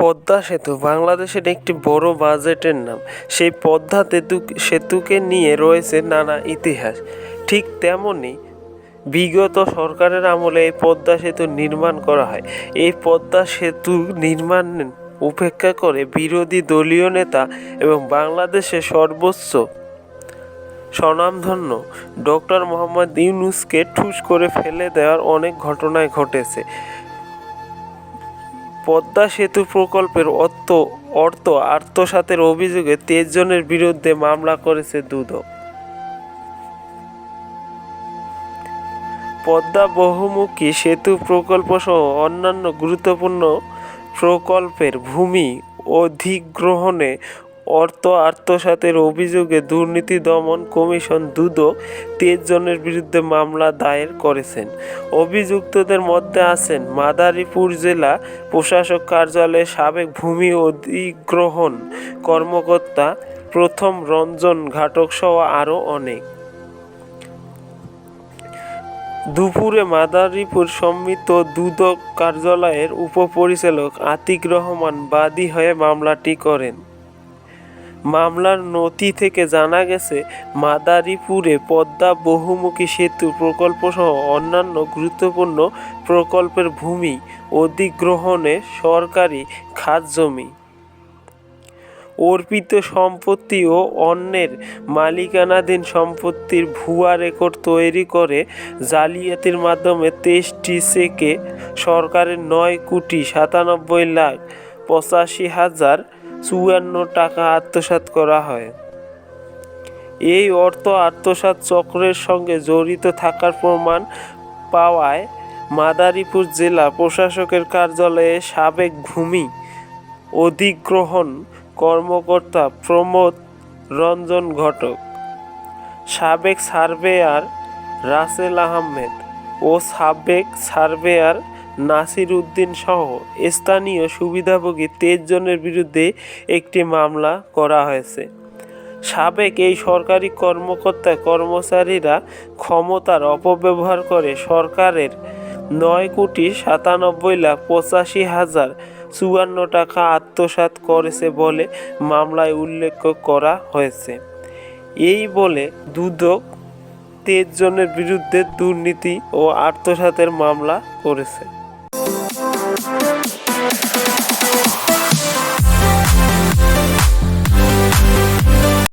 পদ্মা সেতু, বাংলাদেশের একটি বড় বাজেটের নাম। সেই পদ্মা সেতু সেতুকে নিয়ে রয়েছে নানা ইতিহাস। ঠিক তেমনই বিগত সরকারের আমলে এই পদ্মা সেতু নির্মাণ করা হয়। এই পদ্মা সেতু নির্মাণ উপেক্ষা করে বিরোধী দলীয় নেতা এবং বাংলাদেশের সর্বোচ্চ স্বনামধন্য ডক্টর মোহাম্মদ ইউনুসকে ঠুস করে ফেলে দেওয়ার অনেক ঘটনাই ঘটেছে। পদ্মা সেতু প্রকল্পের অর্থ অর্থ আত্মসাতের অভিযোগে তেইশ জনের বিরুদ্ধে মামলা করেছে দুদক। পদ্মা বহুমুখী সেতু প্রকল্প সহ অন্যান্য গুরুত্বপূর্ণ প্রকল্পের ভূমি অধিগ্রহণে অর্থ, আত্মসাতের অভিযোগে দুর্নীতি দমন কমিশন দুদক তেইশ জনের বিরুদ্ধে মামলা দায়ের করেছেন। অভিযুক্তদের মধ্যে আছেন মাদারীপুর জেলা প্রশাসক কার্যালয়ের সাবেক ভূমি অধিগ্রহণ কর্মকর্তা প্রথম রঞ্জন ঘাটক সহ আরও অনেক। দুপুরে মাদারীপুর সম্মিলিত দুদক কার্যালয়ের উপপরিচালক আতিক রহমান বাদী হয়ে মামলাটি করেন। মামলার নথি থেকে জানা গেছে, মাদারীপুরে পদ্মা বহুমুখী সেতু প্রকল্পসহ অন্যান্য গুরুত্বপূর্ণ প্রকল্পের ভূমি অধিগ্রহণে সরকারি খাতজমি অর্পিত সম্পত্তি ও অন্যের মালিকানাধীন সম্পত্তির ভুয়া রেকর্ড তৈরি করে জালিয়াতির মাধ্যমে তেইশটি চেকে সরকারের নয় কোটি সাতানব্বই লাখ পঁচাশি হাজার চুয়ান্ন টাকা আত্মসাৎ করা হয়। এই অর্থ আত্মসাৎ চক্রের সঙ্গে জড়িত থাকার প্রমাণ পাওয়ায় মাদারীপুর জেলা প্রশাসকের কার্যালয়ে সাবেক ভূমি অধিগ্রহণ কর্মকর্তা প্রমোদ রঞ্জন ঘটক, সাবেক সার্ভেয়ার রাসেল আহমেদ ও সাবেক সার্ভেয়ার নাসির উদ্দিন সহ স্থানীয় সুবিধাভোগী তেইশ জনের বিরুদ্ধে একটি মামলা করা হয়েছে। সাবেক এই সরকারি কর্মকর্তা কর্মচারীরা ক্ষমতার অপব্যবহার করে সরকারের নয় কোটি সাতানব্বই লাখ পঁচাশি হাজার চুয়ান্ন টাকা আত্মসাৎ করেছে বলে মামলায় উল্লেখ করা হয়েছে। এই বলে দুদক তেইশ জনের বিরুদ্ধে দুর্নীতি ও আত্মসাতের মামলা করেছে।